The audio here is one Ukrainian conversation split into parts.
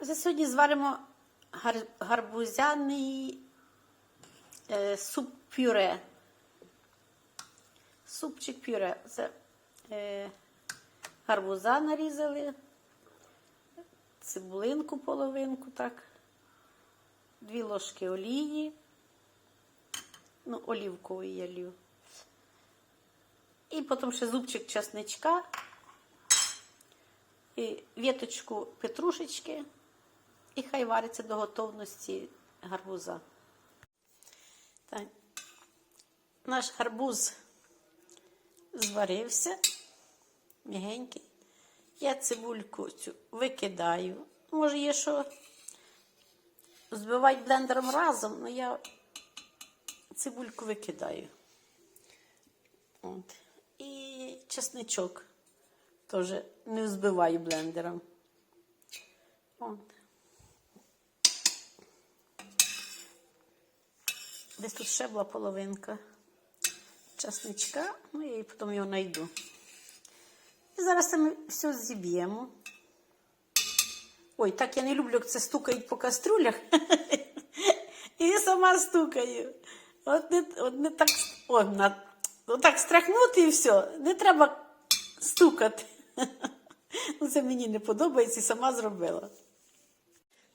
Вже сьогодні зваримо гар- гарбузяний е, суп пюре. Супчик пюре. Це е, гарбуза нарізали, цибулинку половинку, так, дві ложки олії, ну, олівкової я лью. І потім ще зубчик часничка, і віточку петрушечки, і хай вариться до готовності гарбуза. Так. Наш гарбуз зварився, м'ягенький. Я цибульку цю викидаю. Може, є що збивати блендером разом, але я цибульку викидаю. От. І чесничок теж не взбиваю блендером. От. Десь тут ще була половинка часничка, ну я і потім його знайду. І зараз ми все зіб'ємо. Ой, так я не люблю, як це стукають по каструлях. І я сама стукаю. От не, от не так, о, на, отак страхнути і все. Не треба стукати. Ну, це мені не подобається і сама зробила.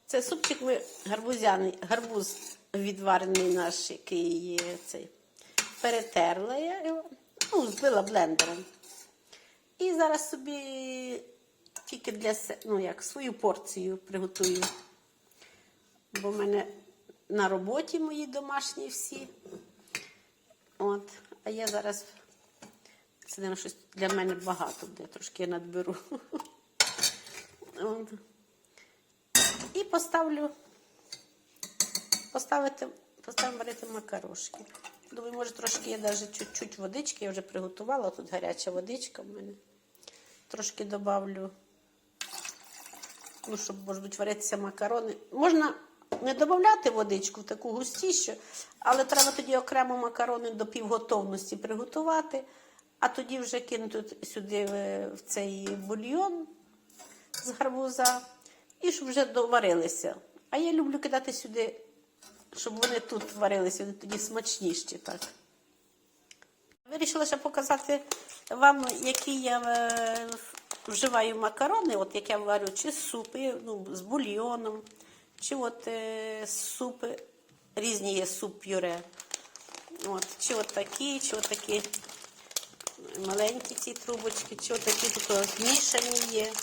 Це супчик ми гарбузяний, гарбуз відварений наш, який цей. Перетерла я його, ну, збила блендером. І зараз собі тільки для се- ну, як, свою порцію приготую. Бо в мене на роботі мої домашні всі. От, а я зараз це щось для мене багато буде, трошки я надберу. От. Поставлю, поставити, поставимо варити макарошки. Думаю, може трошки я навіть чуть-чуть водички, я вже приготувала, тут гаряча водичка в мене. Трошки добавлю, ну, щоб можуть варитися макарони. Можна не додати водичку в таку густішу, але треба тоді окремо макарони до півготовності приготувати, а тоді вже кинути сюди в- в цей бульйон з гарбуза і щоб вже доварилися. А я люблю кидати сюди, щоб вони тут варилися, вони тоді смачніші так. Вирішила ще показати вам, які я е, вживаю макарони, от як я варю, чи супи ну, з бульйоном, чи от е, супи, різні є суп-пюре. От, чи от такі, чи от такі маленькі ці трубочки, чи от такі тут ось мішані є.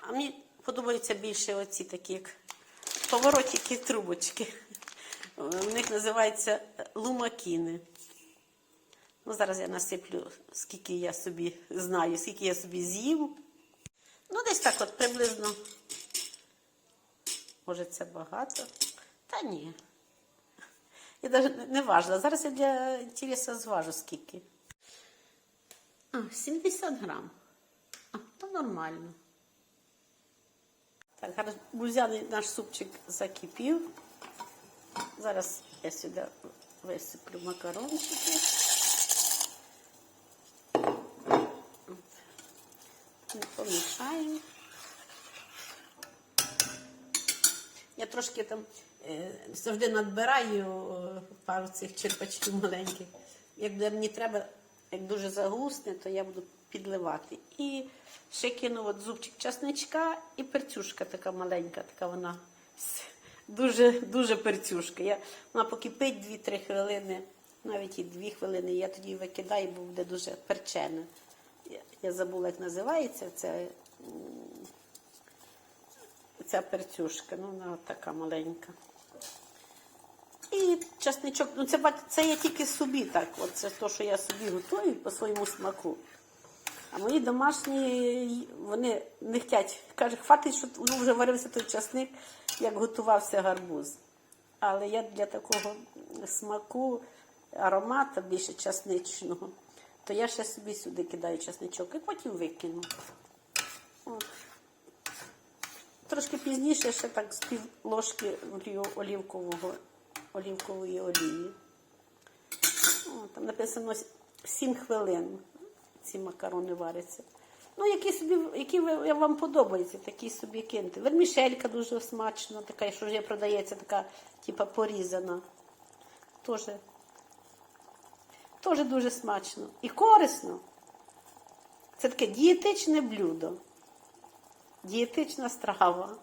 А мені подобаються більше оці такі, як поворотики трубочки. В них називаються лумакіни. Ну, зараз я насиплю, скільки я собі знаю, скільки я собі з'їм. Ну, десь так от приблизно. Може, це багато? Та ні. Я навіть не важила. Зараз я для інтересу зважу скільки. А, 70 грам. А, то нормально. Так, гарбузяний наш супчик закипів. Зараз я сюди висиплю макарончики. Ми Помішаємо. Я трошки там е, завжди надбираю е, пару цих черпачків маленьких. Як буде мені треба, як дуже загусне, то я буду підливати. І ще кину от зубчик часничка і перцюшка така маленька, така вона дуже, дуже перцюшка. Я, вона покипить 2-3 хвилини, навіть і 2 хвилини, я тоді викидаю, бо буде дуже перчене. Я, я забула, як називається це. Ця перцюшка, ну вона така маленька. І часничок, ну це, це я тільки собі так. От це те, що я собі готую по своєму смаку. А мої домашні, вони не хочуть. Кажуть, хватить, що ну, вже варився той часник, як готувався гарбуз. Але я для такого смаку, аромату більше часничного, то я ще собі сюди кидаю часничок і потім викину. От. Трошки пізніше ще так з пів ложки олівкового, олівкової олії. О, там написано 7 хвилин ці макарони варяться. Ну, які собі, які вам подобаються, такі собі киньте. Вермішелька дуже смачна, така, що вже продається, така, типа порізана. Тоже, тоже дуже смачно. І корисно. Це таке дієтичне блюдо. Дієтична страва.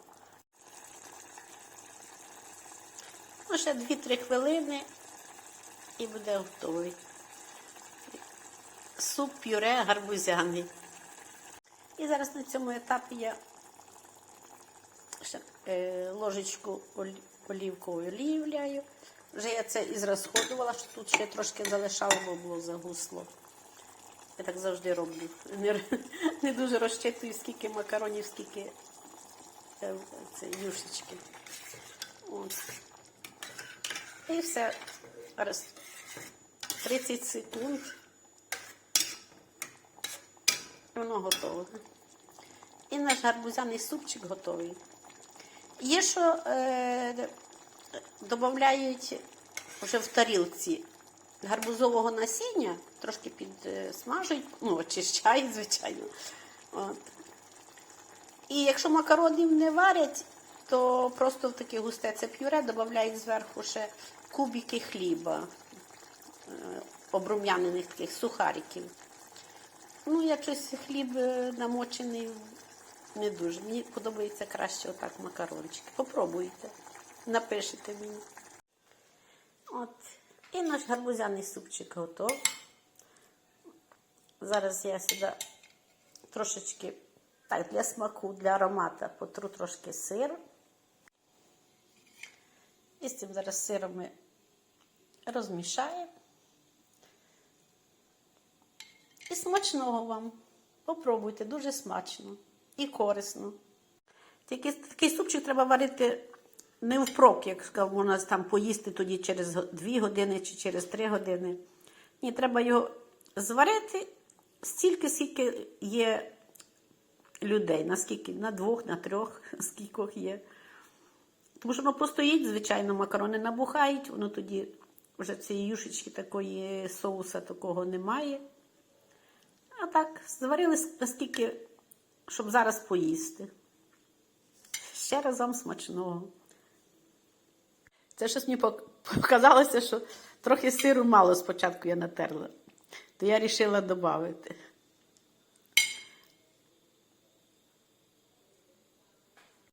Ще 2-3 хвилини і буде готовий. Суп пюре гарбузяний. І зараз на цьому етапі я ще е, ложечку олі- оливкової олії вляю. Вже я це і зрозходувала, що тут ще трошки залишало, бо було загусло. Я так завжди роблю. Не, не дуже розчитую, скільки макаронів, скільки е, це, юшечки. От. І все. Раз. 30 секунд. Воно готове. І наш гарбузяний супчик готовий. Є, що е, додають вже в тарілці гарбузового насіння, трошки підсмажують, ну, очищають, звичайно. От. І якщо макаронів не варять, то просто в таке густе це пюре додають зверху ще кубики хліба, е, обрум'янених таких сухариків. Ну, я щось хліб е, намочений не дуже. Мені подобається краще отак макарончики. Попробуйте, напишите мені. От. І наш гарбузяний супчик готов. Зараз я сюди трошечки так, для смаку, для аромата потру трошки сир. З цим зараз сиром ми розмішаємо. І смачного вам. Попробуйте, дуже смачно і корисно. Тільки такий супчик треба варити не впрок, як сказав, можна там поїсти тоді через 2 години чи через 3 години. Ні, треба його зварити стільки, скільки є людей. Наскільки? На двох, на трьох, скількох є. Тому що воно постоїть, звичайно, макарони набухають, воно тоді вже цієї юшечки такої соуса такого немає. А так, зварили наскільки, щоб зараз поїсти. Ще раз вам смачного. Це щось мені показалося, що трохи сиру мало спочатку я натерла. То я вирішила додати.